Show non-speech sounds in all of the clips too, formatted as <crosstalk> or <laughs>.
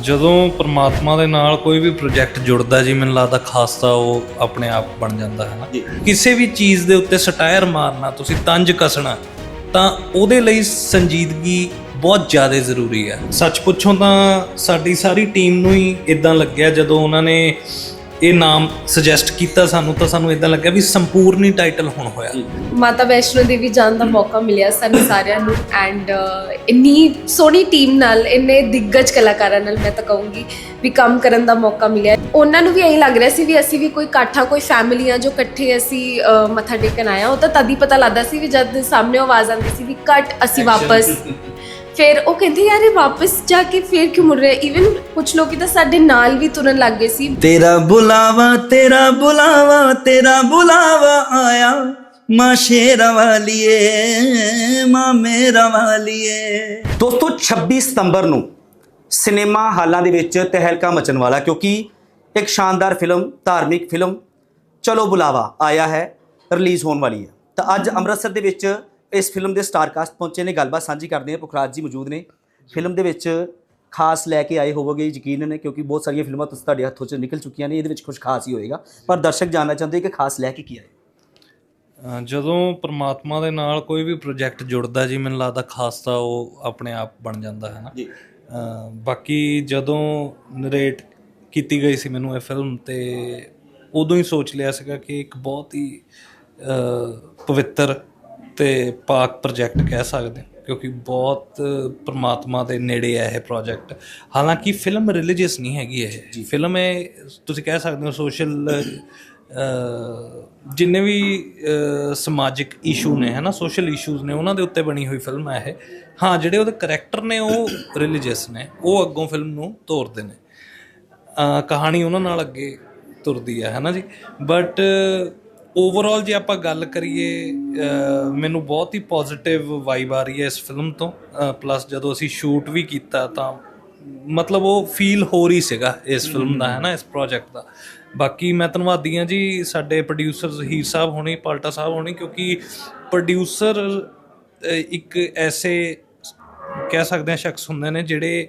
ਜਦੋਂ ਪ੍ਰਮਾਤਮਾ ਦੇ ਨਾਲ ਕੋਈ ਵੀ ਪ੍ਰੋਜੈਕਟ ਜੁੜਦਾ ਜੀ ਮੈਨੂੰ ਲੱਗਦਾ ਖਾਸਤਾ ਉਹ ਆਪਣੇ ਆਪ ਬਣ ਜਾਂਦਾ ਹੈ ਨਾ। ਕਿਸੇ ਵੀ ਚੀਜ਼ ਦੇ ਉੱਤੇ ਸਟਾਇਰ ਮਾਰਨਾ ਤੁਸੀਂ ਤੰਜ ਕਸਣਾ ਤਾਂ ਉਹਦੇ ਲਈ ਸੰਜੀਦਗੀ ਬਹੁਤ ਜ਼ਿਆਦਾ ਜ਼ਰੂਰੀ ਹੈ। ਸੱਚ ਪੁੱਛੋ ਤਾਂ ਸਾਡੀ ਸਾਰੀ ਟੀਮ ਨੂੰ ਹੀ ਇਦਾਂ ਲੱਗਿਆ ਜਦੋਂ ਉਹਨਾਂ ਨੇ ਇਹ ਨਾਮ ਸੁਜੈਸਟ ਕੀਤਾ ਸਾਨੂੰ ਤਾਂ ਸਾਨੂੰ ਇਦਾਂ ਲੱਗਿਆ ਵੀ ਸੰਪੂਰਨੀ ਟਾਈਟਲ ਹੁਣ ਹੋਇਆ। ਮਾਤਾ ਵੈਸ਼ਨੋ ਦੇਵੀ ਜਾਣ ਦਾ ਮੌਕਾ ਮਿਲਿਆ ਸਾਨੂੰ ਸਾਰਿਆਂ ਨੂੰ ਐਂਡ ਇੰਨੀ ਸੋਹਣੀ ਟੀਮ ਨਾਲ ਇੰਨੇ ਦਿੱਗਜ ਕਲਾਕਾਰਾਂ ਨਾਲ ਮੈਂ ਤਾਂ ਕਹੂੰਗੀ ਵੀ ਕੰਮ ਕਰਨ ਦਾ ਮੌਕਾ ਮਿਲਿਆ। ਉਹਨਾਂ ਨੂੰ ਵੀ ਇਹੀ ਲੱਗ ਰਿਹਾ ਸੀ ਵੀ ਅਸੀਂ ਵੀ ਕੋਈ ਇਕੱਠਾ ਕੋਈ ਫੈਮਿਲੀ ਆ ਜੋ ਇਕੱਠੇ ਅਸੀਂ ਮੱਥਾ ਟੇਕਣ ਆਇਆ ਉਹ ਤਾਂ ਤਦ ਹੀ ਪਤਾ ਲੱਗਦਾ ਸੀ ਵੀ ਜਦ ਸਾਹਮਣੇ ਆਵਾਜ਼ ਆਉਂਦੀ ਸੀ ਵੀ ਕੱਟ ਅਸੀਂ ਵਾਪਸ। ਫਿਰ ਉਹ ਕਹਿੰਦੇ ਯਾਰ ਇਹ ਵਾਪਸ ਜਾ ਕੇ ਫਿਰ ਕਿਉਂ ਮੁੜ ਰਹੇ? ਇਵਨ ਕੁਝ ਲੋਕੀ ਤਾਂ ਸਾਡੇ ਨਾਲ ਵੀ ਤੁਰਨ ਲੱਗ ਗਏ ਸੀ। ਤੇਰਾ ਬੁਲਾਵਾ ਤੇਰਾ ਬੁਲਾਵਾ ਤੇਰਾ ਬੁਲਾਵਾ ਆਇਆ। ਮਾਂ ਸ਼ੇਰਾਂ ਵਾਲੀਏ ਮਾਂ ਮੇਰਾ ਵਾਲੀਏ। ਦੋਸਤੋ 26 ਸਤੰਬਰ ਨੂੰ ਸਿਨੇਮਾ ਹਾਲਾਂ ਦੇ ਵਿੱਚ ਤਹਿਲਕਾ ਮਚਣ ਵਾਲਾ ਕਿਉਂਕਿ ਇੱਕ ਸ਼ਾਨਦਾਰ ਫਿਲਮ ਧਾਰਮਿਕ ਫਿਲਮ ਚਲੋ ਬੁਲਾਵਾ ਆਇਆ ਹੈ ਰਿਲੀਜ਼ ਹੋਣ ਵਾਲੀ ਹੈ। ਤਾਂ ਅੱਜ ਅੰਮ੍ਰਿਤਸਰ ਦੇ ਵਿੱਚ ਇਸ ਫਿਲਮ ਦੇ ਸਟਾਰ ਕਾਸਟ ਪਹੁੰਚੇ ਨੇ ਗੱਲਬਾਤ ਸਾਂਝੀ ਕਰਦੇ ਹਾਂ ਪੁਖਰਾਜ ਜੀ ਮੌਜੂਦ ਨੇ। ਫਿਲਮ ਦੇ ਵਿੱਚ ਖਾਸ ਲੈ ਕੇ ਆਏ ਹੋਵੋਗੇ ਯਕੀਨ ਨੇ ਕਿਉਂਕਿ ਬਹੁਤ ਸਾਰੀਆਂ ਫਿਲਮਾਂ ਤੁਸੀਂ ਤੁਹਾਡੇ ਹੱਥੋਂ 'ਚ ਨਿਕਲ ਚੁੱਕੀਆਂ ਨੇ ਇਹਦੇ ਵਿੱਚ ਕੁਝ ਖਾਸ ਹੀ ਹੋਏਗਾ। ਪਰ ਦਰਸ਼ਕ ਜਾਣਨਾ ਚਾਹੁੰਦੇ ਕਿ ਖਾਸ ਲੈ ਕੇ ਕੀ ਆਏ? ਜਦੋਂ ਪ੍ਰਮਾਤਮਾ ਦੇ ਨਾਲ ਕੋਈ ਵੀ ਪ੍ਰੋਜੈਕਟ ਜੁੜਦਾ ਜੀ ਮੈਨੂੰ ਲੱਗਦਾ ਖਾਸਤਾ ਉਹ ਆਪਣੇ ਆਪ ਬਣ ਜਾਂਦਾ ਹੈ ਨਾ। ਜੀ। ਬਾਕੀ ਜਦੋਂ ਨਰੇਟ ਕੀਤੀ ਗਈ ਸੀ ਮੈਨੂੰ ਇਹ ਫਿਲਮ ਤੇ ਉਦੋਂ ਹੀ ਸੋਚ ਲਿਆ ਸੀਗਾ ਕਿ ਇੱਕ ਬਹੁਤ ਹੀ ਪਵਿੱਤਰ ਤੇ ਪਾਕ ਪ੍ਰੋਜੈਕਟ ਕਹਿ ਸਕਦੇ ਹਾਂ, ਕਿਉਂਕਿ ਬਹੁਤ ਪ੍ਰਮਾਤਮਾ ਦੇ ਨੇੜੇ ਹੈ ਇਹ ਪ੍ਰੋਜੈਕਟ ਹਾਲਾਂਕਿ ਫਿਲਮ ਰਿਲੀਜੀਅਸ ਨਹੀਂ ਹੈਗੀ ਇਹ। ਫਿਲਮ ਇਹ ਤੁਸੀਂ ਕਹਿ ਸਕਦੇ ਹੋ ਸੋਸ਼ਲ ਜਿੰਨੇ ਵੀ ਸਮਾਜਿਕ ਇਸ਼ੂ ਨੇ ਹਨਾ ਸੋਸ਼ਲ ਇਸ਼ੂਜ਼ ਨੇ ਉਹਨਾਂ ਦੇ ਉੱਤੇ ਬਣੀ ਹੋਈ ਫਿਲਮ ਹੈ ਇਹ। ਹਾਂ ਜਿਹੜੇ ਉਹਦੇ ਕਰੈਕਟਰ ਨੇ ਉਹ ਰਿਲੀਜੀਅਸ ਨੇ ਉਹ ਅੱਗੋਂ ਫਿਲਮ ਨੂੰ ਤੋਰਦੇ ਨੇ। ਕਹਾਣੀ ਉਹਨਾਂ ਨਾਲ ਅੱਗੇ ਤੁਰਦੀ ਹੈ ਹੈਨਾ ਜੀ? ਬਟ ਓਵਰਆਲ ਜੇ ਆਪਾਂ ਗੱਲ ਕਰੀਏ ਮੈਨੂੰ ਬਹੁਤ ਹੀ ਪੋਜ਼ਿਟਿਵ ਵਾਈਬ ਆ ਰਹੀ ਹੈ ਇਸ ਫਿਲਮ ਤੋਂ। ਪਲੱਸ ਜਦੋਂ ਅਸੀਂ ਸ਼ੂਟ ਵੀ ਕੀਤਾ ਤਾਂ ਮਤਲਬ ਉਹ ਫੀਲ ਹੋ ਰਹੀ ਸੀਗਾ ਇਸ ਫਿਲਮ ਦਾ ਹੈਨਾ ਇਸ ਪ੍ਰੋਜੈਕਟ ਦਾ। ਬਾਕੀ ਮੈਂ ਧੰਨਵਾਦੀ ਹਾਂ ਜੀ ਸਾਡੇ ਪ੍ਰੋਡਿਊਸਰਸ ਹੀਰ ਸਾਹਿਬ ਹੋਣੀ ਪਾਲਟਾ ਸਾਹਿਬ ਹੋਣੀ ਕਿਉਂਕਿ ਪ੍ਰੋਡਿਊਸਰ ਇੱਕ ਐਸੇ ਕਹਿ ਸਕਦੇ ਹਾਂ ਸ਼ਖਸ ਹੁੰਦੇ ਨੇ ਜਿਹੜੇ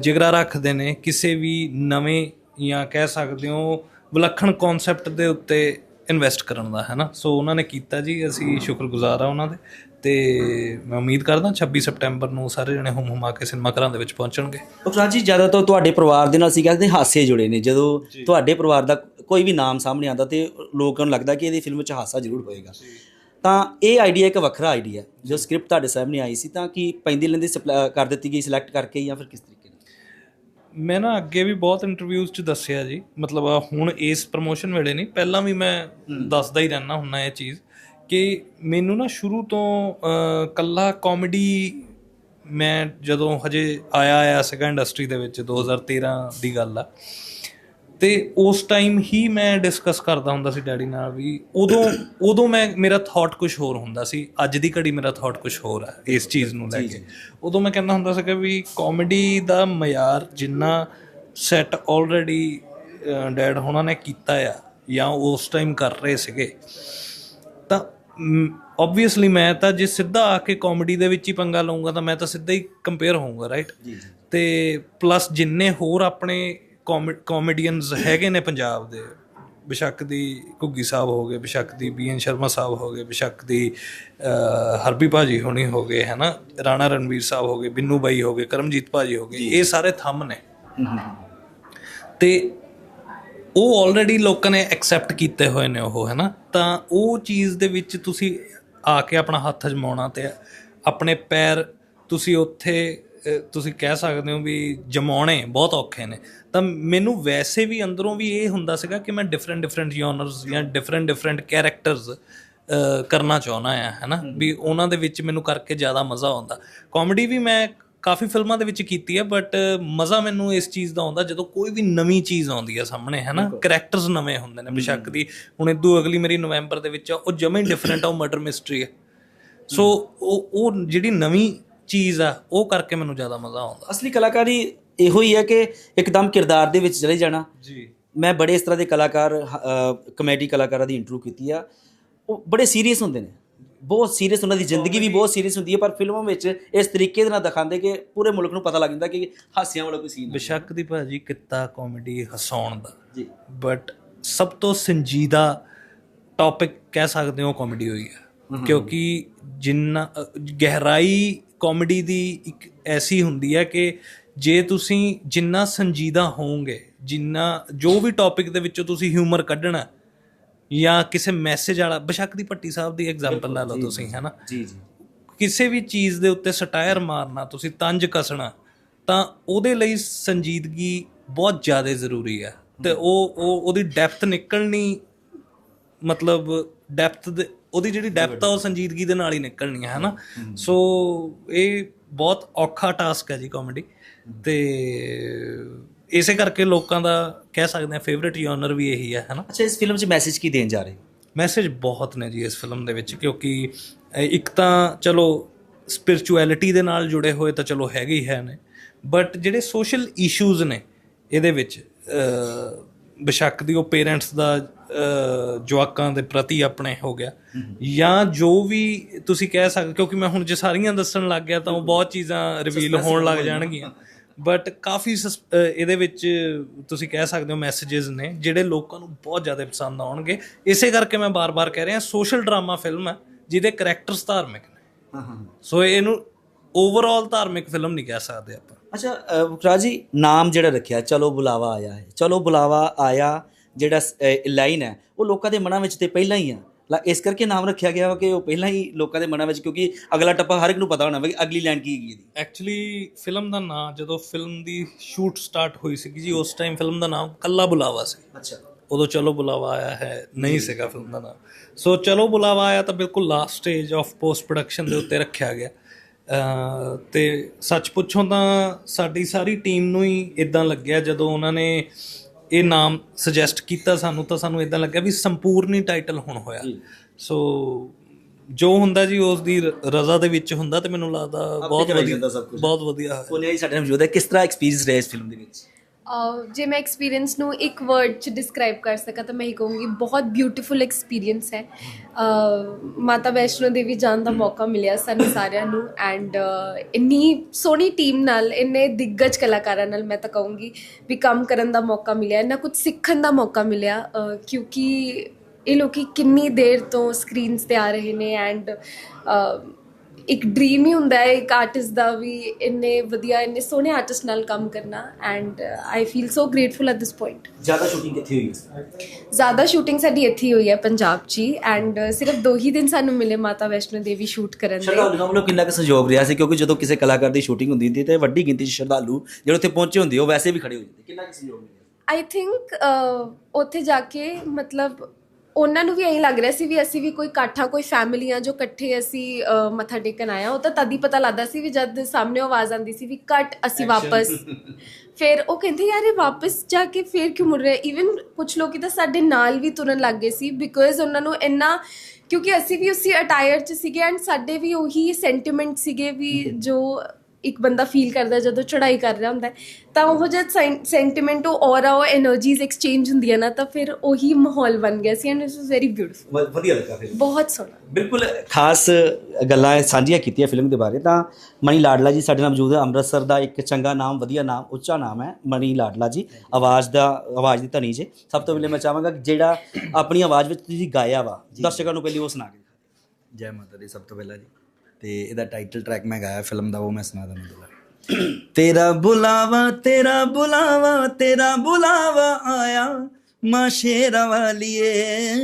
ਜਿਗਰਾ ਰੱਖਦੇ ਨੇ ਕਿਸੇ ਵੀ ਨਵੇਂ ਜਾਂ ਕਹਿ ਸਕਦੇ ਹੋ ਵਿਲੱਖਣ ਕਨਸੈਪਟ ਦੇ ਉੱਤੇ ਇਨਵੈਸਟ ਕਰਨ ਦਾ ਹੈ ਨਾ? ਸੋ ਉਹਨਾਂ ਨੇ ਕੀਤਾ ਜੀ ਅਸੀਂ ਸ਼ੁਕਰਗੁਜ਼ਾਰ ਆ ਉਹਨਾਂ ਦੇ ਤੇ ਮੈਂ ਉਮੀਦ ਕਰਦਾ 26 ਸਪਟੈਂਬਰ ਨੂੰ ਸਾਰੇ ਜਣੇ ਹੁਮ ਹੁਮਾ ਕੇ ਸਿਨੇਮਾ ਘਰਾਂ ਦੇ ਵਿੱਚ ਪਹੁੰਚਣਗੇ। ਉਪਰਾਜ ਜੀ ਜ਼ਿਆਦਾਤਰ ਤੁਹਾਡੇ ਪਰਿਵਾਰ ਦੇ ਨਾਲ ਸੀ ਕਹਿੰਦੇ ਹਾਸੇ ਜੁੜੇ ਨੇ। ਜਦੋਂ ਤੁਹਾਡੇ ਪਰਿਵਾਰ ਦਾ ਕੋਈ ਵੀ ਨਾਮ ਸਾਹਮਣੇ ਆਉਂਦਾ ਤੇ ਲੋਕਾਂ ਨੂੰ ਲੱਗਦਾ ਕਿ ਇਹਦੀ ਫਿਲਮ 'ਚ ਹਾਸਾ ਜ਼ਰੂਰ ਹੋਏਗਾ। ਤਾਂ ਇਹ ਆਈਡੀਆ ਇੱਕ ਵੱਖਰਾ ਆਈਡੀਆ ਜੋ ਸਕ੍ਰਿਪਟ ਤੁਹਾਡੇ ਸਾਹਮਣੇ ਆਈ ਸੀ ਤਾਂ ਕੀ ਪੈਂਦੀ ਲੈਂਦੀ ਸਪਲਾ- ਕਰ ਦਿੱਤੀ ਗਈ ਸਿਲੈਕਟ ਕਰਕੇ ਜਾਂ ਫਿਰ ਕਿਸ ਤਰੀਕੇ ਮੈਂ ਨਾ ਅੱਗੇ ਵੀ ਬਹੁਤ ਇੰਟਰਵਿਊਜ਼ 'ਚ ਦੱਸਿਆ ਜੀ। ਮਤਲਬ ਹੁਣ ਇਸ ਪ੍ਰੋਮੋਸ਼ਨ ਵੇਲੇ ਨਹੀਂ ਪਹਿਲਾਂ ਵੀ ਮੈਂ ਦੱਸਦਾ ਹੀ ਰਹਿਣਾ ਹੁੰਨਾ ਇਹ ਚੀਜ਼ ਕਿ ਮੈਨੂੰ ਨਾ ਸ਼ੁਰੂ ਤੋਂ ਕੱਲਾ ਕਾਮੇਡੀ ਮੈਂ ਜਦੋਂ ਹਜੇ ਆਇਆ ਆਇਆ ਸੀਗਾ ਇੰਡਸਟਰੀ ਦੇ ਵਿੱਚ 2013 ਦੀ ਗੱਲ ਆ ਤੇ ਉਸ ਟਾਈਮ ਹੀ ਮੈਂ ਡਿਸਕਸ ਕਰਦਾ ਹੁੰਦਾ ਸੀ ਡੈਡੀ ਨਾਲ ਵੀ ਉਦੋਂ ਉਦੋਂ ਮੈਂ ਮੇਰਾ ਥਾਟ ਕੁਝ ਹੋਰ ਹੁੰਦਾ ਸੀ ਅੱਜ ਦੀ ਘੜੀ ਮੇਰਾ ਥਾਟ ਕੁਝ ਹੋਰ ਹੈ ਇਸ ਚੀਜ਼ ਨੂੰ ਲੈ ਕੇ। ਉਦੋਂ ਮੈਂ ਕਹਿੰਦਾ ਹੁੰਦਾ ਸੀਗਾ ਵੀ ਕਾਮੇਡੀ ਦਾ ਮਿਆਰ ਜਿੰਨਾ ਸੈੱਟ ਆਲਰੇਡੀ ਡੈਡ ਹੋਣਾ ਨੇ ਕੀਤਾ ਆ ਜਾਂ ਉਸ ਟਾਈਮ ਕਰ ਰਹੇ ਸੀਗੇ ਤਾਂ ਆਬਵੀਅਸਲੀ ਮੈਂ ਤਾਂ ਜੇ ਸਿੱਧਾ ਆ ਕੇ ਕਾਮੇਡੀ ਦੇ ਵਿੱਚ ਹੀ ਪੰਗਾ ਲਵਾਂਗਾ ਤਾਂ ਮੈਂ ਤਾਂ ਸਿੱਧਾ ਹੀ ਕੰਪੇਅਰ ਹੋਊਂਗਾ ਰਾਈਟ ਤੇ ਪਲੱਸ ਜਿੰਨੇ ਹੋਰ ਆਪਣੇ ਕਾਮੇਡੀਅਨਸ ਹੈਗੇ ਨੇ ਪੰਜਾਬ ਦੇ। ਬਿਸ਼ੱਕ ਦੀ ਘੁੱਗੀ ਸਾਹਿਬ ਹੋ ਗਏ ਬਿਸ਼ੱਕ ਦੀ ਬੀਐਨ ਸ਼ਰਮਾ ਸਾਹਿਬ ਹੋ ਗਏ ਬਿਸ਼ੱਕ ਦੀ ਹਰਬੀ ਭਾਜੀ ਹੋਣੀ ਹੋ ਗਏ ਹੈਨਾ? ਰਾਣਾ ਰਣਵੀਰ ਸਾਹਿਬ ਹੋ ਗਏ ਬਿੰਨੂ ਬਾਈ ਹੋ ਗਏ ਕਰਮਜੀਤ ਭਾਜੀ ਹੋ ਗਏ ਇਹ ਸਾਰੇ ਥੰਮ ਨੇ। ਤੇ ਉਹ ਆਲਰੇਡੀ ਲੋਕਾਂ ਨੇ ਐਕਸੈਪਟ ਕੀਤੇ ਹੋਏ ਨੇ ਉਹ ਹੈਨਾ? ਤਾਂ ਉਹ ਚੀਜ਼ ਦੇ ਵਿੱਚ ਤੁਸੀਂ ਆ ਕੇ ਆਪਣਾ ਹੱਥ ਅਜਮਾਉਣਾ ਤੇ ਆਪਣੇ ਪੈਰ ਤੁਸੀਂ ਉੱਥੇ ਤੁਸੀਂ ਕਹਿ ਸਕਦੇ ਹੋ ਵੀ ਜਮਾਉਣੇ ਬਹੁਤ ਔਖੇ ਨੇ। ਤਾਂ ਮੈਨੂੰ ਵੈਸੇ ਵੀ ਅੰਦਰੋਂ ਵੀ ਇਹ ਹੁੰਦਾ ਸੀਗਾ ਕਿ ਮੈਂ ਡਿਫਰੈਂਟ ਡਿਫਰੈਂਟ ਜਨਰਸ ਜਾਂ ਡਿਫਰੈਂਟ ਡਿਫਰੈਂਟ ਕੈਰੈਕਟਰਸ ਕਰਨਾ ਚਾਹੁੰਦਾ ਆ ਹੈਨਾ? ਵੀ ਉਹਨਾਂ ਦੇ ਵਿੱਚ ਮੈਨੂੰ ਕਰਕੇ ਜ਼ਿਆਦਾ ਮਜ਼ਾ ਆਉਂਦਾ। ਕਾਮੇਡੀ ਵੀ ਮੈਂ ਕਾਫੀ ਫਿਲਮਾਂ ਦੇ ਵਿੱਚ ਕੀਤੀ ਹੈ ਬਟ ਮਜ਼ਾ ਮੈਨੂੰ ਇਸ ਚੀਜ਼ ਦਾ ਆਉਂਦਾ ਜਦੋਂ ਕੋਈ ਵੀ ਨਵੀਂ ਚੀਜ਼ ਆਉਂਦੀ ਹੈ ਸਾਹਮਣੇ ਹੈ ਨਾ ਕੈਰੈਕਟਰਸ ਨਵੇਂ ਹੁੰਦੇ ਨੇ ਬਿਸ਼ੱਕ ਦੀ। ਹੁਣ ਇਦੋਂ ਅਗਲੀ ਮੇਰੀ ਨਵੰਬਰ ਦੇ ਵਿੱਚ ਉਹ ਜਮੇ ਡਿਫਰੈਂਟ ਆ ਉਹ ਮਰਡਰ ਮਿਸਟਰੀ ਹੈ। ਸੋ ਉਹ ਜਿਹੜੀ ਨਵੀਂ ਚੀਜ਼ ਆ ਉਹ ਕਰਕੇ ਮੈਨੂੰ ਜ਼ਿਆਦਾ ਮਜ਼ਾ ਆਉਂਦਾ। ਅਸਲੀ ਕਲਾਕਾਰੀ ਇਹੋ ਹੀ ਹੈ ਕਿ ਇੱਕਦਮ ਕਿਰਦਾਰ ਦੇ ਵਿੱਚ ਚਲੇ ਜਾਣਾ। ਜੀ। ਮੈਂ ਬੜੇ ਇਸ ਤਰ੍ਹਾਂ ਦੇ ਕਲਾਕਾਰ ਕਮੇਡੀ ਕਲਾਕਾਰਾਂ ਦੀ ਇੰਟਰਵਿਊ ਕੀਤੀ ਆ। ਉਹ ਬੜੇ ਸੀਰੀਅਸ ਹੁੰਦੇ ਨੇ। ਬਹੁਤ ਸੀਰੀਅਸ ਉਹਨਾਂ ਦੀ ਜ਼ਿੰਦਗੀ ਵੀ ਬਹੁਤ ਸੀਰੀਅਸ ਹੁੰਦੀ ਹੈ ਪਰ ਫਿਲਮਾਂ ਵਿੱਚ ਇਸ ਤਰੀਕੇ ਦੇ ਨਾਲ ਦਿਖਾਉਂਦੇ ਕਿ ਪੂਰੇ ਮੁਲਕ ਨੂੰ ਪਤਾ ਲੱਗ ਜਾਂਦਾ ਕਿ ਹਾਸਿਆਂ ਵਾਲਾ ਕੋਈ ਸੀਨ ਹੈ ਬੇਸ਼ੱਕ ਦੀ ਭਾਜੀ ਕਿੱਤਾ ਕਾਮੇਡੀ ਹਸਾਉਣ ਦਾ। ਜੀ। ਬਟ ਸਭ ਤੋਂ ਸੰਜੀਦਾ ਟੌਪਿਕ ਕਹਿ ਸਕਦੇ ਹੋ ਕਾਮੇਡੀ ਹੋਈ ਹੈ। ਕਿਉਂਕਿ ਜਿੰਨਾ ਗਹਿਰਾਈ ਕਾਮੇਡੀ ਦੀ ਇੱਕ ਐਸੀ ਹੁੰਦੀ ਹੈ ਕਿ ਜੇ ਤੁਸੀਂ ਜਿੰਨਾ ਸੰਜੀਦਾ ਹੋਵੋਗੇ ਜਿੰਨਾ ਜੋ ਵੀ ਟੌਪਿਕ ਦੇ ਵਿੱਚੋਂ ਤੁਸੀਂ ਹਿਊਮਰ ਕੱਢਣਾ ਜਾਂ ਕਿਸੇ ਮੈਸੇਜ ਵਾਲਾ ਬੇਸ਼ੱਕ ਦੀ ਭੱਟੀ ਸਾਹਿਬ ਦੀ ਐਗਜ਼ਾਮਪਲ ਲੈ ਲਓ ਤੁਸੀਂ ਹੈਨਾ? ਜੀ ਜੀ। ਕਿਸੇ ਵੀ ਚੀਜ਼ ਦੇ ਉੱਤੇ ਸਟਾਇਰ ਮਾਰਨਾ ਤੁਸੀਂ ਤੰਜ ਕਸਣਾ ਤਾਂ ਉਹਦੇ ਲਈ ਸੰਜੀਦਗੀ ਬਹੁਤ ਜ਼ਿਆਦਾ ਜ਼ਰੂਰੀ ਹੈ। ਤੇ ਉਹ ਉਹ ਉਹਦੀ ਡੈਪਥ ਨਿਕਲਣੀ ਮਤਲਬ ਡੈਪਥ ਦੇ ਉਹਦੀ ਜਿਹੜੀ ਡੈਪਥ ਆ ਉਹ ਸੰਜੀਦਗੀ ਦੇ ਨਾਲ ਹੀ ਨਿਕਲਣੀ ਹੈ ਹਨਾ? ਸੋ ਇਹ ਬਹੁਤ ਔਖਾ ਟਾਸਕ ਹੈ ਜੀ ਕਾਮੇਡੀ ਤੇ ਇਸੇ ਕਰਕੇ ਲੋਕਾਂ ਦਾ ਕਹਿ ਸਕਦੇ ਆ ਫੇਵਰਿਟ ਜਨਰ ਵੀ ਇਹੀ ਹੈ ਹਨਾ? ਅੱਛਾ ਇਸ ਫਿਲਮ 'ਚ ਮੈਸੇਜ ਕੀ ਦੇਣ ਜਾ ਰਹੇ ਮੈਸੇਜ ਬਹੁਤ ਨੇ ਜੀ ਇਸ ਫਿਲਮ ਦੇ ਵਿੱਚ ਕਿਉਂਕਿ ਇੱਕ ਤਾਂ ਚਲੋ ਸਪਿਰਚੁਅਲਿਟੀ ਦੇ ਨਾਲ ਜੁੜੇ ਹੋਏ ਤਾਂ ਚਲੋ ਹੈਗੇ ਹੀ ਹੈ ਨੇ ਬਟ ਜਿਹੜੇ ਸੋਸ਼ਲ ਇਸ਼ੂਜ਼ ਨੇ ਇਹਦੇ ਵਿੱਚ ਬੇਸ਼ੱਕ ਦੀ ਉਹ ਪੇਰੈਂਟਸ ਦਾ ਜਵਾਕਾਂ ਦੇ ਪ੍ਰਤੀ ਆਪਣੇ ਹੋ ਗਿਆ। ਜਾਂ ਜੋ ਵੀ ਤੁਸੀਂ ਕਹਿ ਸਕਦੇ ਕਿਉਂਕਿ ਮੈਂ ਹੁਣ ਜੇ ਸਾਰੀਆਂ ਦੱਸਣ ਲੱਗ ਗਿਆ ਤਾਂ ਉਹ ਬਹੁਤ ਚੀਜ਼ਾਂ ਰਿਵੀਲ ਹੋਣ ਲੱਗ ਜਾਣਗੀਆਂ। ਬਟ ਕਾਫੀ ਇਹਦੇ ਵਿੱਚ ਤੁਸੀਂ ਕਹਿ ਸਕਦੇ ਹੋ ਮੈਸੇजेस ਨੇ ਜਿਹੜੇ ਲੋਕਾਂ ਨੂੰ ਬਹੁਤ ਜ਼ਿਆਦਾ ਪਸੰਦ ਆਉਣਗੇ। ਇਸੇ ਕਰਕੇ ਮੈਂ ਬਾਰ-ਬਾਰ ਕਹਿ ਰਿਹਾ ਸੋਸ਼ਲ ਡਰਾਮਾ ਫਿਲਮ ਹੈ ਜਿਹਦੇ ਕੈਰੈਕਟਰਸ ਧਾਰਮਿਕ ਨੇ। ਹਾਂ ਹਾਂ ਸੋ ਇਹਨੂੰ ਓਵਰਆਲ ਧਾਰਮਿਕ ਫਿਲਮ ਨਹੀਂ ਕਹਿ ਸਕਦੇ ਆਪਾਂ। ਅੱਛਾ ਮੁਖਰਾਜ ਜੀ ਨਾਮ ਜਿਹੜਾ ਰੱਖਿਆ ਚਲੋ ਬੁਲਾਵਾ ਆਇਆ ਹੈ। ਚਲੋ ਬੁਲਾਵਾ ਆਇਆ ਜਿਹੜਾ ਲਾਈਨ ਹੈ ਉਹ ਲੋਕਾਂ ਦੇ ਮਨਾਂ ਵਿੱਚ ਤੇ ਪਹਿਲਾਂ ਹੀ ਆ ਲਾ ਇਸ ਕਰਕੇ ਨਾਮ ਰੱਖਿਆ ਗਿਆ ਵਾ ਕਿ ਉਹ ਪਹਿਲਾਂ ਹੀ ਲੋਕਾਂ ਦੇ ਮਨਾਂ ਵਿੱਚ ਕਿਉਂਕਿ ਅਗਲਾ ਟੱਪਾ ਹਰ ਇੱਕ ਨੂੰ ਪਤਾ ਹੋਣਾ ਵਾ ਕਿ ਅਗਲੀ ਲਾਈਨ ਕੀ ਹੈਗੀ ਇਹਦੀ। ਐਕਚੁਅਲੀ ਫਿਲਮ ਦਾ ਨਾਮ ਜਦੋਂ ਫਿਲਮ ਦੀ ਸ਼ੂਟ ਸਟਾਰਟ ਹੋਈ ਸੀ ਜੀ ਉਸ ਟਾਈਮ ਫਿਲਮ ਦਾ ਨਾਮ ਕੱਲਾ ਬੁਲਾਵਾ ਸੀ। ਅੱਛਾ। ਉਦੋਂ ਚਲੋ ਬੁਲਾਵਾ ਆਇਆ ਹੈ ਨਹੀਂ ਸੀਗਾ ਫਿਲਮ ਦਾ ਨਾਮ। ਸੋ ਚਲੋ ਬੁਲਾਵਾ ਆਇਆ ਤਾਂ ਬਿਲਕੁਲ last stage of post production ਦੇ ਉੱਤੇ ਰੱਖਿਆ ਗਿਆ। ਤੇ ਸੱਚ ਪੁੱਛੋ ਤਾਂ ਸਾਡੀ ਸਾਰੀ ਟੀਮ ਨੂੰ ਹੀ ਇਦਾਂ ਲੱਗਿਆ ਜਦੋਂ ਉਹਨਾਂ ਨੇ ਇਹ ਨਾਮ ਸੁਜੈਸਟ ਕੀਤਾ ਸਾਨੂੰ ਤਾਂ ਸਾਨੂੰ ਇਦਾਂ ਲੱਗਿਆ ਵੀ ਸੰਪੂਰਨੀ ਟਾਈਟਲ ਹੁਣ ਹੋਇਆ। ਸੋ ਜੋ ਹੁੰਦਾ ਜੀ ਉਸ ਦੀ ਰਜ਼ਾ ਦੇ ਵਿੱਚ ਹੁੰਦਾ ਤੇ ਮੈਨੂੰ ਲੱਗਦਾ ਬਹੁਤ ਵਧੀਆ। ਬਹੁਤ ਵਧੀਆ ਹੋਇਆ। ਜੀ ਸਾਡੇ ਨਾਲ ਮੌਜੂਦ ਹੈ ਕਿਸ ਤਰ੍ਹਾਂ ਐਕਸਪੀਰੀਅੰਸ ਰਿਹਾ ਇਸ ਫਿਲਮ ਦੇ ਵਿੱਚ? ਜੇ ਮੈਂ ਐਕਸਪੀਰੀਅੰਸ ਨੂੰ ਇੱਕ ਵਰਡ 'ਚ ਡਿਸਕ੍ਰਾਈਬ ਕਰ ਸਕਾਂ ਤਾਂ ਮੈਂ ਇਹ ਕਹੂੰਗੀ, ਬਹੁਤ ਬਿਊਟੀਫੁਲ ਐਕਸਪੀਰੀਅੰਸ ਹੈ। ਮਾਤਾ ਵੈਸ਼ਨੋ ਦੇਵੀ ਜਾਣ ਦਾ ਮੌਕਾ ਮਿਲਿਆ ਸਾਨੂੰ ਸਾਰਿਆਂ ਨੂੰ ਐਂਡ ਇੰਨੀ ਸੋਹਣੀ ਟੀਮ ਨਾਲ, ਇੰਨੇ ਦਿੱਗਜ ਕਲਾਕਾਰਾਂ ਨਾਲ ਮੈਂ ਤਾਂ ਕਹੂੰਗੀ ਵੀ ਕੰਮ ਕਰਨ ਦਾ ਮੌਕਾ ਮਿਲਿਆ, ਇੰਨਾ ਕੁਝ ਸਿੱਖਣ ਦਾ ਮੌਕਾ ਮਿਲਿਆ ਕਿਉਂਕਿ ਇਹ ਲੋਕੀ ਕਿੰਨੀ ਦੇਰ ਤੋਂ ਸਕਰੀਨਸ ਤੇ ਆ ਰਹੇ ਨੇ ਐਂਡ ਇੱਕ ਡ੍ਰੀਮ ਹੀ ਹੁੰਦਾ ਹੈ ਇੱਕ ਆਰਟਿਸਟ ਦਾ ਵੀ ਇੰਨੇ ਵਧੀਆ ਇੰਨੇ ਸੋਹਣੇ ਆਰਟਿਸਟ ਨਾਲ ਕੰਮ ਕਰਨਾ and I feel so grateful at this point ਜ਼ਿਆਦਾ ਸ਼ੂਟਿੰਗ ਕਿੱਥੇ ਹੋਈ ਹੈ? ਜ਼ਿਆਦਾ ਸ਼ੂਟਿੰਗ ਸਾਡੀ ਇੱਥੇ ਹੋਈ ਹੈ ਪੰਜਾਬ 'ਚ ਐਂਡ ਸਿਰਫ ਦੋ ਹੀ ਦਿਨ ਸਾਨੂੰ ਮਿਲੇ ਮਾਤਾ ਵੈਸ਼ਨੋ ਦੇਵੀ ਸ਼ੂਟ ਕਰਨ ਦੇ। ਸ਼ਰਧਾਲੂਆਂ ਵੱਲੋਂ ਕਿੰਨਾ ਕੁ ਸਹਿਯੋਗ ਰਿਹਾ ਸੀ ਕਿਉਂਕਿ ਜਦੋਂ ਕਿਸੇ ਕਲਾਕਾਰ ਦੀ ਸ਼ੂਟਿੰਗ ਹੁੰਦੀ ਸੀ ਤੇ ਵੱਡੀ ਗਿਣਤੀ 'ਚ ਸ਼ਰਧਾਲੂ ਜਿਹੜੇ ਉੱਥੇ ਪਹੁੰਚੇ ਹੁੰਦੇ ਉਹ ਵੈਸੇ ਵੀ ਖੜੇ ਹੋ ਜਾਂਦੇ। ਕਿੰਨਾ ਕੁ ਸਹਿਯੋਗ ਮਿਲਿਆ? ਆਈ ਥਿੰਕ ਉੱਥੇ ਜਾ ਕੇ ਮਤਲਬ ਉਹਨਾਂ ਨੂੰ ਵੀ ਇਹੀ ਲੱਗ ਰਿਹਾ ਸੀ ਵੀ ਅਸੀਂ ਵੀ ਕੋਈ ਇਕੱਠਾ ਕੋਈ ਫੈਮਲੀਆਂ ਜੋ ਇਕੱਠੇ ਅਸੀਂ ਮੱਥਾ ਟੇਕਣ ਆਇਆ ਉਹ ਤਾਂ ਤਦ ਹੀ ਪਤਾ ਲੱਗਦਾ ਸੀ ਵੀ ਜਦ ਸਾਹਮਣੇ ਆਵਾਜ਼ ਆਉਂਦੀ ਸੀ ਵੀ ਕੱਟ ਅਸੀਂ ਵਾਪਸ। ਫਿਰ ਉਹ ਕਹਿੰਦੇ ਯਾਰ ਇਹ ਵਾਪਸ ਜਾ ਕੇ ਫੇਰ ਕਿਉਂ ਮੁੜ ਰਹੇ? ਇਵਨ ਕੁਝ ਲੋਕੀ ਤਾਂ ਸਾਡੇ ਨਾਲ ਵੀ ਤੁਰਨ ਲੱਗ ਗਏ ਸੀ ਬਿਕੋਜ਼ ਉਹਨਾਂ ਨੂੰ ਇੰਨਾ ਕਿਉਂਕਿ ਅਸੀਂ ਵੀ ਉਸੇ ਅਟਾਇਰ 'ਚ ਸੀਗੇ ਐਂਡ ਸਾਡੇ ਵੀ ਉਹੀ ਸੈਂਟੀਮੈਂਟ ਸੀਗੇ ਵੀ ਜੋ ਇੱਕ ਬੰਦਾ ਫੀਲ ਕਰਦਾ ਜਦੋਂ ਚੜਾਈ ਕਰ ਰਿਹਾ ਹੁੰਦਾ ਤਾਂ ਉਹ ਜਦ ਸੈਂਟੀਮੈਂਟ ਉਹ ਔਰਾ ਉਹ એનર્ਜੀਜ਼ ਐਕਸਚੇਂਜ ਹੁੰਦੀਆਂ ਨਾ ਤਾਂ ਫਿਰ ਉਹੀ ਮਾਹੌਲ ਬਣ ਗਿਆ ਸੀ and it was very beautiful ਵਧੀਆ ਲੱਗਾ ਫਿਰ। ਬਹੁਤ ਸੋਹਣਾ। ਬਿਲਕੁਲ ਖਾਸ ਗੱਲਾਂ ਸਾਂਝੀਆਂ ਕੀਤੀਆਂ ਫਿਲਮ ਦੇ ਬਾਰੇ ਤਾਂ ਮਣੀ ਲਾਡਲਾ ਜੀ ਸਾਡੇ ਨਾਲ ਮੌਜੂਦ ਹੈ ਅੰਮ੍ਰਿਤਸਰ ਦਾ ਇੱਕ ਚੰਗਾ ਨਾਮ ਵਧੀਆ ਨਾਮ ਉੱਚਾ ਨਾਮ ਹੈ ਮਣੀ ਲਾਡਲਾ ਜੀ ਆਵਾਜ਼ ਦਾ ਆਵਾਜ਼ ਦੀ ਧਨੀ ਜੀ। ਸਭ ਤੋਂ ਪਹਿਲੇ ਮੈਂ ਚਾਹਾਂਗਾ ਜਿਹੜਾ ਆਪਣੀ ਆਵਾਜ਼ ਵਿੱਚ ਤੁਸੀਂ ਗਾਇਆ ਵਾ ਦਰਸ਼ਕਾਂ ਨੂੰ ਪਹਿਲੀ ਉਹ ਸੁਣਾ ਕੇ ਜੈ ਮਾਤਾ ਦੀ ਸਭ ਤੋਂ ਪਹਿਲਾਂ ਜੀ। ਤੇ ਇਹਦਾ ਟਾਈਟਲ ਟਰੈਕ ਮੈਂ ਗਾਇਆ ਫਿਲਮ ਦਾ ਉਹ ਮੈਂ ਸੁਣਾ ਦਿੰਦਾ ਤੇਰਾ ਬੁਲਾਵਾ ਤੇਰਾ ਬੁਲਾਵਾ ਤੇਰਾ ਬੁਲਾਵਾ ਆਇਆ। ਮਾਂ ਸ਼ੇਰਾਂ ਵਾਲੀਏ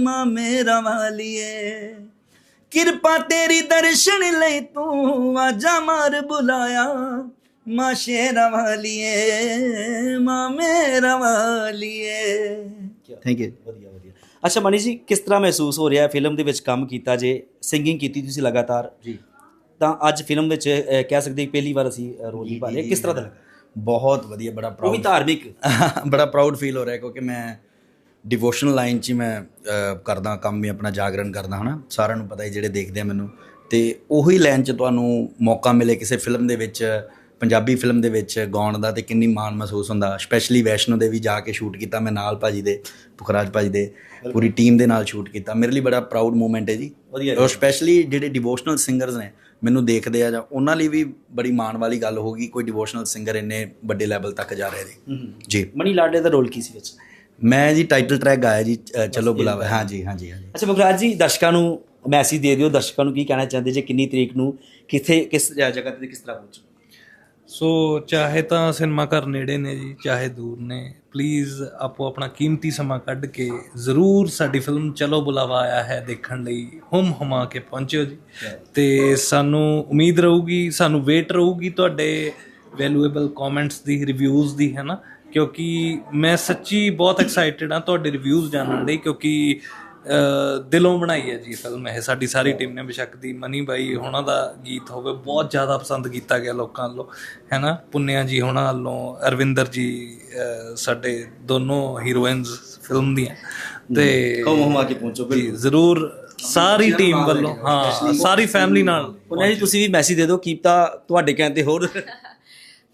ਮਾਂ ਮੇਰਾ ਵਾਲੀਏ। ਕਿਰਪਾ ਤੇਰੀ ਦਰਸ਼ਨ ਲਈ ਤੂੰ ਆਜਾ ਮਾਰ ਬੁਲਾਇਆ। ਮਾਂ ਸ਼ੇਰਾਂ ਵਾਲੀਏ ਮਾਂ ਮੇਰਾ ਵਾਲੀਏ। ਥੈਂਕ ਯੂ ਵਧੀਆ। ਅੱਛਾ ਮਣੀ ਜੀ ਕਿਸ ਤਰ੍ਹਾਂ ਮਹਿਸੂਸ ਹੋ ਰਿਹਾ ਫਿਲਮ ਦੇ ਵਿੱਚ ਕੰਮ ਕੀਤਾ ਜੇ ਸਿੰਗਿੰਗ ਕੀਤੀ ਤੁਸੀਂ ਲਗਾਤਾਰ? ਜੀ। ਤਾਂ ਅੱਜ ਫਿਲਮ ਵਿੱਚ ਅਹ, ਕਹਿ ਸਕਦੇ ਕਿ ਪਹਿਲੀ ਵਾਰ ਅਸੀਂ ਰੋਲ ਜੀ, ਨਿਭਾ ਜੀ, ਕਿਸ ਤਰ੍ਹਾਂ ਦਾ। ਲੱਗਾ? ਬਹੁਤ ਵਧੀਆ ਬੜਾ ਉਹ ਵੀ ਪ੍ਰਾਊਡ ਧਾਰਮਿਕ। <laughs> ਬੜਾ ਪ੍ਰਾਊਡ ਫੀਲ ਹੋ ਰਿਹਾ ਕਿਉਂਕਿ ਮੈਂ ਡਿਵੋਸ਼ਨਲ ਲਾਈਨ 'ਚ ਹੀ ਮੈਂ ਅਹ, ਕਰਦਾ ਕੰਮ ਵੀ ਆਪਣਾ ਜਾਗਰਣ ਕਰਦਾ ਹਨਾ? ਸਾਰਿਆਂ ਨੂੰ ਪਤਾ ਹੀ ਜਿਹੜੇ ਦੇਖਦੇ ਆ ਮੈਨੂੰ। ਤੇ ਉਹੀ ਲਾਈਨ 'ਚ ਤੁਹਾਨੂੰ ਮੌਕਾ ਮਿਲੇ ਕਿਸੇ ਫਿਲਮ ਦੇ ਵਿੱਚ ਪੰਜਾਬੀ ਫਿਲਮ ਦੇ ਵਿੱਚ ਗਾਉਣ ਦਾ ਤੇ ਕਿੰਨੀ ਮਾਣ ਮਹਿਸੂਸ ਹੁੰਦਾ ਸਪੈਸ਼ਲੀ ਵੈਸ਼ਨੋ ਦੇਵੀ ਜਾ ਕੇ ਸ਼ੂਟ ਕੀਤਾ ਮੈਂ ਨਾਲ ਭਾਜੀ ਦੇ ਪੁਖਰਾਜ ਭਾਜੀ ਦੇ ਪੂਰੀ ਟੀਮ ਦੇ ਨਾਲ ਸ਼ੂਟ ਕੀਤਾ। ਮੇਰੇ ਲਈ ਬੜਾ ਪ੍ਰਾਊਡ ਮੂਮੈਂਟ ਹੈ ਜੀ। ਵਧੀਆ ਔਰ ਸਪੈਸ਼ਲੀ ਜਿਹੜੇ ਡਿਵੋਸ਼ਨਲ ਸਿੰਗਰਸ ਨੇ ਮੈਨੂੰ ਦੇਖਦੇ ਆ ਜਾਂ ਉਹਨਾਂ ਲਈ ਵੀ ਬੜੀ ਮਾਣ ਵਾਲੀ ਗੱਲ ਹੋਗੀ ਕੋਈ ਡਿਵੋਸ਼ਨਲ ਸਿੰਗਰ ਇੰਨੇ ਵੱਡੇ ਲੈਵਲ ਤੱਕ ਜਾ ਰਹੇ ਨੇ ਜੀ। ਮਨੀ ਲਾਡੇ ਦਾ ਰੋਲ ਕੀ ਸੀ ਵਿੱਚ? ਮੈਂ ਜੀ ਟਾਈਟਲ ਟਰੈਕ ਗਾਇਆ ਜੀ ਚਲੋ ਬੁਲਾਵਾ ਹਾਂਜੀ ਹਾਂਜੀ ਹਾਂਜੀ ਅੱਛਾ ਬਖਰਾਜ ਜੀ ਦਰਸ਼ਕਾਂ ਨੂੰ ਮੈਸੇਜ ਦੇ ਦਿਓ ਦਰਸ਼ਕਾਂ ਨੂੰ ਕੀ ਕਹਿਣਾ ਚਾਹੁੰਦੇ ਜੇ ਕਿੰਨੀ ਤਰੀਕ ਨੂੰ ਕਿੱਥੇ ਕਿਸ ਜਗ੍ਹਾ ਤੇ ਕਿਸ ਤਰ੍ਹਾਂ ਪਹੁੰਚੋ? ਸੋ ਚਾਹੇ ਤਾਂ ਸਿਨੇਮਾ ਘਰ ਨੇੜੇ ਨੇ ਜੀ, ਚਾਹੇ ਦੂਰ ਨੇ ਪਲੀਜ਼ ਆਪੋ ਆਪਣਾ ਕੀਮਤੀ ਸਮਾਂ ਕੱਢ ਕੇ ਜ਼ਰੂਰ ਸਾਡੀ ਫਿਲਮ ਚਲੋ ਬੁਲਾਵਾ ਆਇਆ ਹੈ ਦੇਖਣ ਲਈ, ਹੁਮ ਹਮਾ ਕੇ ਪਹੁੰਚਿਓ ਜੀ। ਤੇ ਸਾਨੂੰ ਉਮੀਦ ਰਹੂਗੀ, ਸਾਨੂੰ ਵੇਟ ਰਹੂਗੀ ਤੁਹਾਡੇ ਵੈਲਿਊਏਬਲ ਕਮੈਂਟਸ ਦੀ ਰਿਵਿਊਜ਼ ਦੀ, ਹੈ ਨਾ? ਕਿਉਂਕਿ ਮੈਂ ਸੱਚੀ ਬਹੁਤ ਐਕਸਾਈਟਿਡ ਹਾਂ ਤੁਹਾਡੇ ਰਿਵਿਊਜ਼ ਜਾਣਨ ਲਈ, ਕਿਉਂਕਿ ਦਿਲੋਂ ਬਣਾਈ ਹੈ ਜੀ ਫਿਲਮ ਇਹ। ਸਾਡੀ ਸਾਰੀ ਟੀਮ ਨੇ ਬੇਸ਼ੱਕ ਦੀ ਮਨੀ ਬਾਈ ਹੋਣਾ ਦਾ ਗੀਤ ਹੋਵੇ ਬਹੁਤ ਜ਼ਿਆਦਾ ਪਸੰਦ ਕੀਤਾ ਗਿਆ ਲੋਕਾਂ ਵੱਲੋਂ ਹੈ ਨਾ ਪੁੰਨਿਆ ਜੀ ਹੋਣਾ ਵੱਲੋਂ ਅਰਵਿੰਦਰ ਜੀ ਸਾਡੇ ਦੋਨੋਂ ਹੀਰੋਇਨਸ ਫਿਲਮ ਦੀਆਂ। ਤੇ ਹੁਮ ਹੁਮਾ ਕੇ ਪਹੁੰਚੋ, ਜੀ ਜ਼ਰੂਰ ਸਾਰੀ ਟੀਮ ਵੱਲੋਂ ਹਾਂ ਸਾਰੀ ਫੈਮਿਲੀ ਨਾਲ ਉਹਨਾਂ ਜੀ ਤੁਸੀਂ ਵੀ ਮੈਸੇਜ ਦੇ ਦਿਓ ਕੀਪਤਾ ਤੁਹਾਡੇ ਕਹਿਣ ਤੇ ਹੋਰ।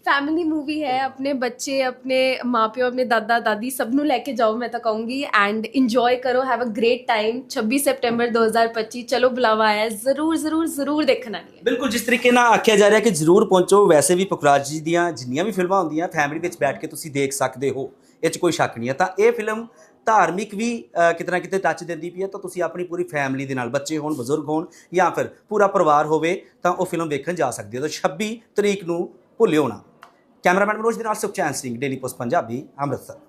ਫੈਮਿਲੀ ਮੂਵੀ ਹੈ ਆਪਣੇ ਬੱਚੇ ਆਪਣੇ ਮਾਪਿਓ ਆਪਣੇ ਦਾਦਾ ਦਾਦੀ ਸਭ ਨੂੰ ਲੈ ਕੇ ਜਾਓ ਮੈਂ ਤਾਂ ਕਹੂੰਗੀ ਐਂਡ ਇੰਜੋਏ ਕਰੋ ਹੈਵ ਅ ਗ੍ਰੇਟ ਟਾਈਮ 26 ਸਤੰਬਰ 2025 ਚਲੋ ਬੁਲਾਵਾ ਆਇਆ ਹੈ। ਜ਼ਰੂਰ ਜ਼ਰੂਰ ਜ਼ਰੂਰ ਦੇਖਣ ਵਾਲੀ ਬਿਲਕੁਲ ਜਿਸ ਤਰੀਕੇ ਨਾਲ ਆਖਿਆ ਜਾ ਰਿਹਾ ਕਿ ਜਰੂਰ ਪਹੁੰਚੋ ਵੈਸੇ ਵੀ ਪੁਖਰਾਜ ਜੀ ਦੀਆਂ ਜਿੰਨੀਆਂ ਵੀ ਫਿਲਮਾਂ ਹੁੰਦੀਆਂ ਫੈਮਿਲੀ ਵਿੱਚ ਬੈਠ ਕੇ ਤੁਸੀਂ ਦੇਖ ਸਕਦੇ ਹੋ ਇਹ 'ਚ ਕੋਈ ਸ਼ੱਕ ਨਹੀਂ ਹੈ ਤਾਂ ਇਹ ਫਿਲਮ ਧਾਰਮਿਕ ਵੀ ਅ, ਕਿਤੇ ਨਾ ਕਿਤੇ ਟੱਚ ਦਿੰਦੀ ਪਈ ਹੈ ਤਾਂ ਤੁਸੀਂ ਆਪਣੀ ਪੂਰੀ ਫੈਮਿਲੀ ਦੇ ਨਾਲ ਬੱਚੇ ਹੋਣ ਬਜ਼ੁਰਗ ਹੋਣ ਜਾਂ ਫਿਰ ਪੂਰਾ ਪਰਿਵਾਰ ਹੋਵੇ ਤਾਂ ਉਹ ਫਿਲਮ ਦੇਖਣ ਜਾ ਸਕਦੇ ਹੋ ਤਾਂ 26 ਤਰੀਕ ਨੂੰ ਭੁੱਲਿਓ ਨਾ ਕੈਮਰਾਮੈਨ ਮਨੋਜ ਦੇ ਨਾਲ ਸੁਖਚੈਨ ਸਿੰਘ ਡੇਲੀ ਪੋਸਟ ਪੰਜਾਬੀ ਅੰਮ੍ਰਿਤਸਰ